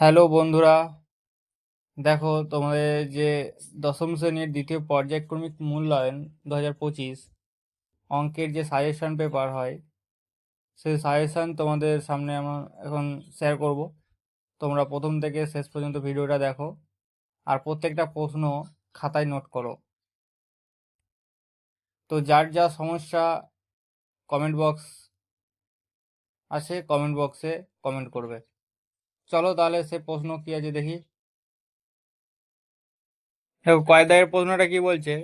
Hello বন্ধুরা, দেখো তোমাদের যে দশম শ্রেণির দ্বিতীয় পর্যায়ক্রমিক মূল্যায়ন দু হাজার পঁচিশ, অঙ্কের যে সাজেশন পেপার হয়, সেই সাজেশন তোমাদের সামনে আমরা এখন শেয়ার করব। তোমরা প্রথম থেকে শেষ পর্যন্ত ভিডিওটা দেখো আর প্রত্যেকটা প্রশ্ন খাতায় নোট করো। তো যার যা সমস্যা কমেন্ট বক্স আছে কমেন্ট বক্সে কমেন্ট করবে। চলো তাহলে সে প্রশ্ন কি আছে দেখি। দেখো কয় দাগের প্রশ্নটা কি বলছে?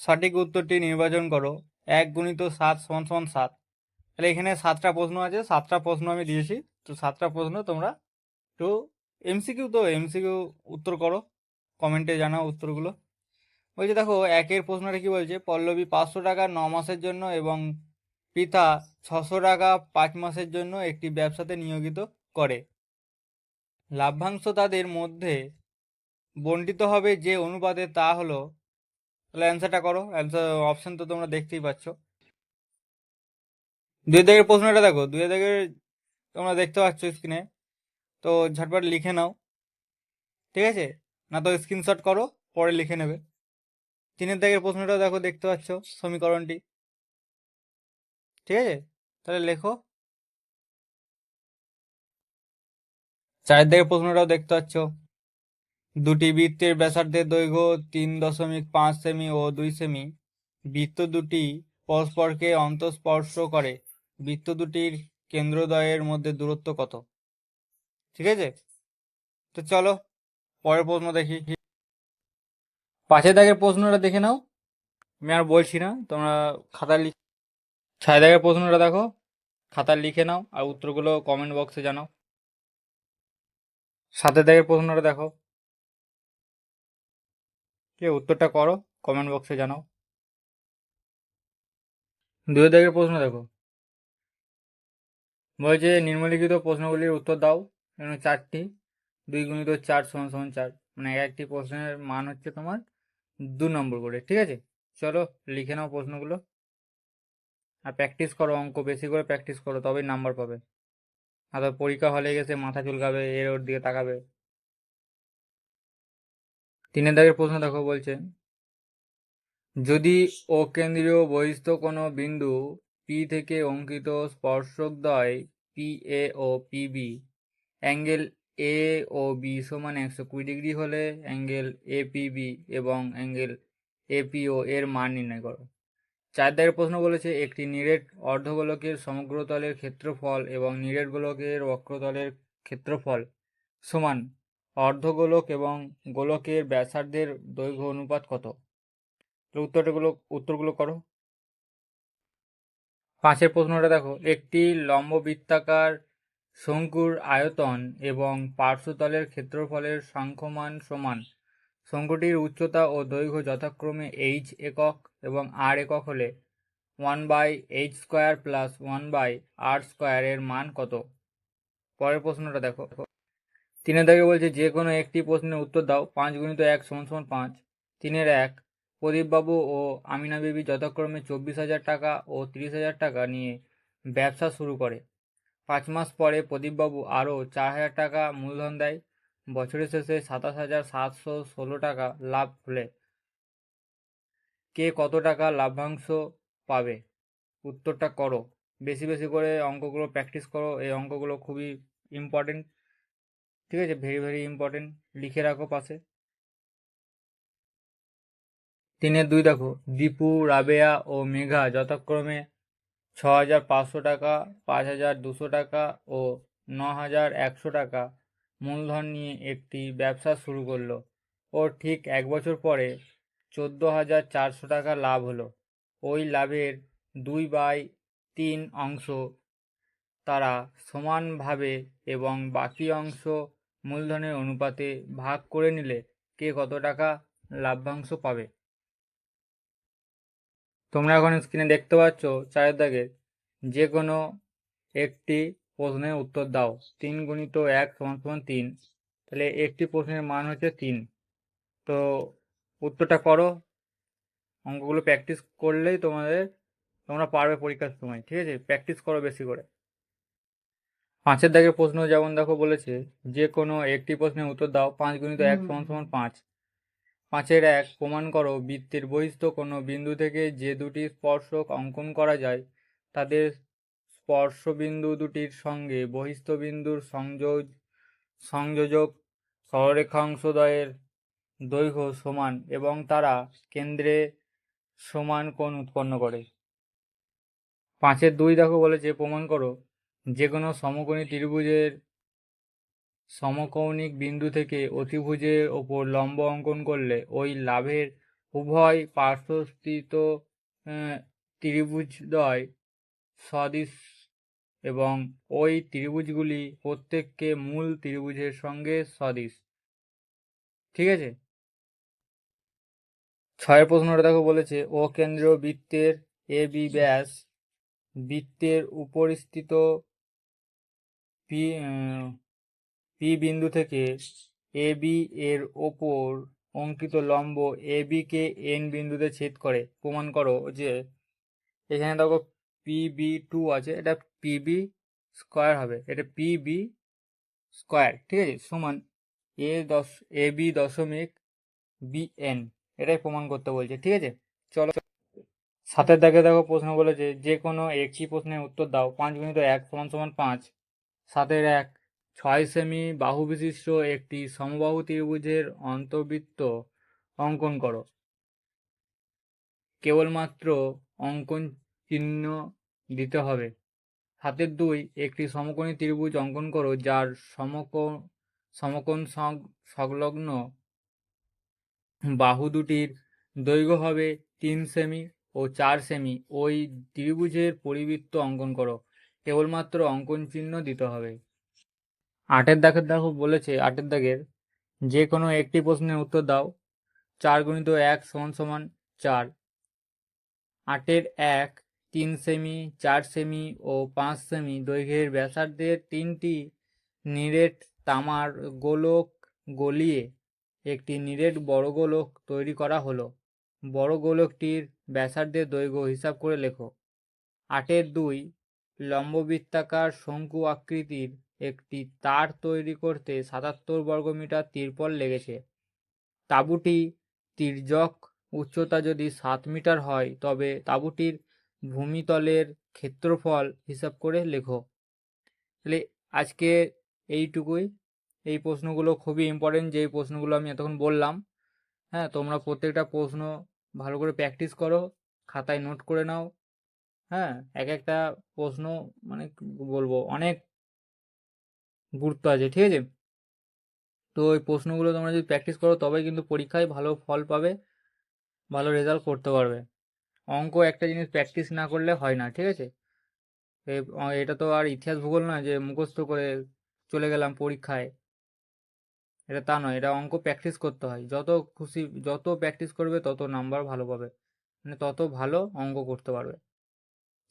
সঠিক উত্তরটি নির্বাচন করো। এক গুণিত সাত সমান সমান সাত। তাহলে এখানে সাতটা প্রশ্ন আছে, সাতটা প্রশ্ন আমি দিয়েছি। তো সাতটা প্রশ্ন তোমরা একটু এমসিকিউ তো, এমসিকিউ উত্তর করো। কমেন্টে জানাও উত্তরগুলো। বলছে, দেখো, একের প্রশ্নটা কি বলছে? পল্লবী পাঁচশো টাকা ন মাসের জন্য এবং পিতা ছশো টাকা পাঁচ মাসের জন্য একটি ব্যবসাতে নিয়োজিত করে। লাভ্যাংশ তাদের মধ্যে বন্টিত হবে যে অনুপাতে তা হলো, তাহলে অ্যান্সারটা করো। অ্যান্সার অপশন তো তোমরা দেখতেই পাচ্ছ। দুই দাগের প্রশ্নটা দেখো। দুই দাগের তোমরা দেখতে পাচ্ছ স্ক্রিনে তো ঝটপট লিখে নাও। ঠিক আছে? না তো স্ক্রিনশট করো, পরে লিখে নেবে। তিনের দাগের প্রশ্নটা দেখো, দেখতে পাচ্ছ সমীকরণটি। ঠিক আছে? তাহলে লেখো। চারের দাগের প্রশ্নটাও দেখতে পাচ্ছ। দুটি বৃত্তের ব্যাসার্ধের দৈর্ঘ্য তিন দশমিক পাঁচ সেমি ও দুই সেমি। বৃত্ত দুটি পরস্পরকে অন্তঃস্পর্শ করে। বৃত্ত দুটির কেন্দ্রদ্বয়ের মধ্যে দূরত্ব কত? ঠিক আছে? তো চলো, পরের প্রশ্ন দেখি। পাঁচের দাগের প্রশ্নটা দেখে নাও। আমি আর বলছি না, তোমরা খাতা লিখ ছয় দাগের প্রশ্নটা দেখো খাতা লিখে নাও আর উত্তরগুলো কমেন্ট বক্সে জানাও। সাতের দাগের প্রশ্নটা দেখো। কে উত্তরটা করো? কমেন্ট বক্সে জানাও। দুই দাগের প্রশ্ন দেখো। বলছে, নিম্নলিখিত প্রশ্নগুলির উত্তর দাও। এখানে চারটি। দুই গুণিত চার সমান সমান চার। মানে এক একটি প্রশ্নের মান হচ্ছে তোমার দু নম্বর করে, ঠিক আছে? চলো, লিখে নাও প্রশ্নগুলো। আর প্র্যাকটিস করো, অঙ্ক বেশি করে প্র্যাকটিস করো, তবেই নাম্বার পাবে। তো পরীক্ষা হলে গেছে, মাথা চুলকাবে, এর ওর দিকে তাকাবে। তিনের দাগের প্রশ্ন দেখো বলছে, যদি অকেন্দ্রীয় বহিস্থ কোনো বিন্দু পি থেকে অঙ্কিত স্পর্শকদ্বয় P A O P B angle A O B সমান একশো কুড়ি ডিগ্রি হলে অ্যাঙ্গেল এ পি বি এবং অ্যাঙ্গেল এ পি এর মান নির্ণয় করো। চার প্রশ্ন বলেছে, একটি নিরেট অর্ধগোলকের সমগ্রতলের ক্ষেত্রফল এবং নিরেট গোলকের বক্রতলের ক্ষেত্রফল সমান অর্ধগোলক এবং গোলকের ব্যাসার্ধের দৈর্ঘ্য অনুপাত কত? উত্তরগুলো উত্তরগুলো করো। পাঁচের প্রশ্নটা দেখো, একটি লম্ববৃত্তাকার শঙ্কুর আয়তন এবং পার্শ্বতলের ক্ষেত্রফলের সংখ্যমান সমান শঙ্কুটির উচ্চতা ও দৈর্ঘ্য যথাক্রমে এইচ একক এবং আর একক হলে one by H square plus one by R স্কোয়ারের মান কত? পরের প্রশ্নটা দেখো। তিনের দাগে বলছে, যে কোনো একটি প্রশ্নের উত্তর দাও। পাঁচ গুণিত এক সমান সমান পাঁচ। তিনের এক, প্রদীপবাবু ও আমিনা বিবি যথাক্রমে চব্বিশ হাজার টাকা ও তিরিশ হাজার টাকা নিয়ে ব্যবসা শুরু করে। পাঁচ মাস পরে প্রদীপবাবু আরও চার হাজার টাকা মূলধন দেয়। বছরের শেষে সাতাশ হাজার সাতশো ষোলো টাকা লাভ হলে কে কত টাকা লাভ্যাংশ পাবে? উত্তরটা করো। বেশি বেশি করে অঙ্কগুলো প্র্যাকটিস করো। এই অঙ্কগুলো খুবই ইম্পর্টেন্ট ঠিক আছে? ভেরি ভেরি ইম্পর্টেন্ট লিখে রাখো পাশে। তিনের দুই দেখো। দীপু, রাবেয়া ও মেঘা যথাক্রমে ছ হাজার পাঁচশো টাকা পাঁচ হাজার দুশো টাকা ও ন হাজার একশো টাকা মূলধন নিয়ে একটি ব্যবসা শুরু করল। ও ঠিক এক বছর পরে চোদ্দ হাজার চারশো টাকা লাভ হলো। ওই লাভের দুই বাই তিন অংশ তারা সমানভাবে এবং বাকি অংশ মূলধনের অনুপাতে ভাগ করে নিলে কে কত টাকা লাভ্যাংশ পাবে। তোমরা এখন স্ক্রিনে দেখতে পাচ্ছ চারের দাগে যে কোনো একটি প্রশ্নের উত্তর দাও। তিন গুণিত এক সমান সমান তিন। তাহলে একটি প্রশ্নের মান হচ্ছে তিন। তো উত্তরটা করো। অঙ্কগুলো প্র্যাকটিস করলেই তোমাদের তোমরা পারবে পরীক্ষার সময় ঠিক আছে? প্র্যাকটিস করো বেশি করে। পাঁচের দাগের প্রশ্ন যেমন দেখো বলেছে যে কোনো একটি প্রশ্নের উত্তর দাও পাঁচ গুণিত এক সমান সমান পাঁচ। পাঁচের এক প্রমাণ করো বৃত্তের বহিস্থ কোনো বিন্দু থেকে যে দুটি স্পর্শক অঙ্কন করা যায় তাদের স্পর্শবিন্দু দুটির সঙ্গে বহিস্থ বিন্দুর সংযোগ, সংযোজক সরলরেখাংশদ্বয়ের দৈর্ঘ্য সমান এবং তারা কেন্দ্রে সমান কোণ উৎপন্ন করে। পাঁচের দুই দেখো বলেছে, প্রমাণ করো যে কোনো সমকোণী ত্রিভুজের সমকৌণিক বিন্দু থেকে অতিভুজের ওপর লম্ব অঙ্কন করলে ওই লাভের উভয় পার্শ্বস্থিত ত্রিভুজদ্বয় সদৃশ এবং ওই ত্রিভুজগুলি প্রত্যেককে মূল ত্রিভুজের সঙ্গে সদৃশ। ঠিক আছে? ছয়ের প্রশ্নটা দেখো বলেছে, ও কেন্দ্র বৃত্তের এ বি ব্যাস বৃত্তের উপরিস্থিত পি পি বিন্দু থেকে এ বি এর ওপর অঙ্কিত লম্ব এ বি কে এন বিন্দুতে ছেদ করে। প্রমাণ করো যে এখানে দেখো পি বি টু আছে, এটা পি বি স্কোয়ার হবে। এটা পি বি স্কোয়ার ঠিক আছে? সমান এ দশ এ বি দশমিক বি এন এটাই প্রমাণ করতে বলছে, ঠিক আছে? চলো সাতের দাগে দেখো প্রশ্ন বলেছে, যে কোনো একটি প্রশ্নের উত্তর দাও, পাঁচ গুণিত এক সমান সমান পাঁচ। সাতের এক, ছয় সেমি বাহু বিশিষ্ট একটি সমবাহু ত্রিভুজের অন্তর্বৃত্ত অঙ্কন করো। কেবলমাত্র অঙ্কন চিহ্ন দিতে হবে। হাতের দুই, একটি সমকোণী ত্রিভুজ অঙ্কন করো, যার সমকোণ সমকোণ সংলগ্ন বাহু দুটির দৈর্ঘ্য হবে তিন সেমি ও চার সেমি। ওই ত্রিভুজের পরিবৃত্ত অঙ্কন করো। কেবলমাত্র অঙ্কন চিহ্ন দিতে হবে। আটের দাগের দেখো বলেছে, আটের দাগের যে কোনো একটি প্রশ্নের উত্তর দাও। চার গুণিত এক সমান সমান চার। আটের এক তিন সেমি চার সেমি ও পাঁচ সেমি দৈর্ঘ্যের ব্যাসার্ধের তিনটি নিরেট তামার গোলক গলিয়ে একটি নিরেট বড় গোলক তৈরি করা হলো। বড় গোলকটির ব্যাসার্ধের দৈর্ঘ্য হিসাব করে লেখো। আটের দুই লম্ববৃত্তাকার শঙ্কু আকৃতির একটি তার তৈরি করতে সাতাত্তর বর্গমিটার তিরপল লেগেছে। তাঁবুটি তির্যক উচ্চতা যদি সাত মিটার হয়, তবে তাঁবুটির ভূমিতলের ক্ষেত্রফল হিসাব করে লেখো। তাহলে আজকে এইটুকুই। এই প্রশ্নগুলো খুবই ইম্পর্টেন্ট যে প্রশ্নগুলো আমি এতক্ষণ বললাম। হ্যাঁ তোমরা প্রত্যেকটা প্রশ্ন ভালো করে প্র্যাকটিস করো, খাতায় নোট করে নাও। হ্যাঁ এক একটা প্রশ্ন মানে বলব, অনেক গুরুত্ব আছে, ঠিক আছে? তো ওই প্রশ্নগুলো তোমরা যদি প্র্যাকটিস করো, তবেই কিন্তু পরীক্ষায় ভালো ফল পাবে, ভালো রেজাল্ট করতে পারবে। অঙ্ক একটা জিনিস প্র্যাকটিস না করলে হয় না, ঠিক আছে? এটা তো আর ইতিহাস ভূগোল নয় যে মুখস্থ করে চলে গেলাম পরীক্ষায়। এটা তা নয়, এটা অঙ্ক প্র্যাকটিস করতে হয়। যত খুশি, যত প্র্যাকটিস করবে তত নাম্বার ভালো পাবে। মানে তত ভালো অঙ্ক করতে পারবে।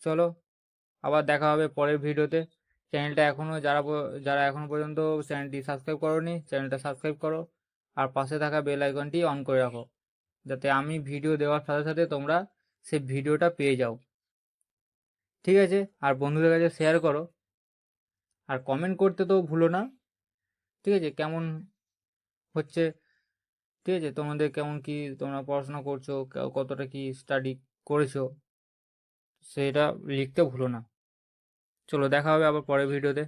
চলো, আবার দেখা হবে পরের ভিডিওতে। চ্যানেলটা এখনও যারা যারা এখনও পর্যন্ত চ্যানেলটি সাবস্ক্রাইব করোনি, চ্যানেলটা সাবস্ক্রাইব করো। আর পাশে থাকা বেল আইকনটি অন করে রাখো। যাতে আমি ভিডিও দেওয়ার সাথে সাথে তোমরা সেই ভিডিওটা পেয়ে যাও। ঠিক আছে? আর বন্ধুদের কাছে শেয়ার করো। আর কমেন্ট করতে তো ভুলো না। ঠিক আছে? কেমন হচ্ছে? ঠিক আছে? তোমাদের কেমন কি? তোমরা পড়াশোনা করছ? কতটা কি স্টাডি করেছ? সেটা লিখতে ভুলো না। চলো, দেখা হবে আবার পরের ভিডিওতে।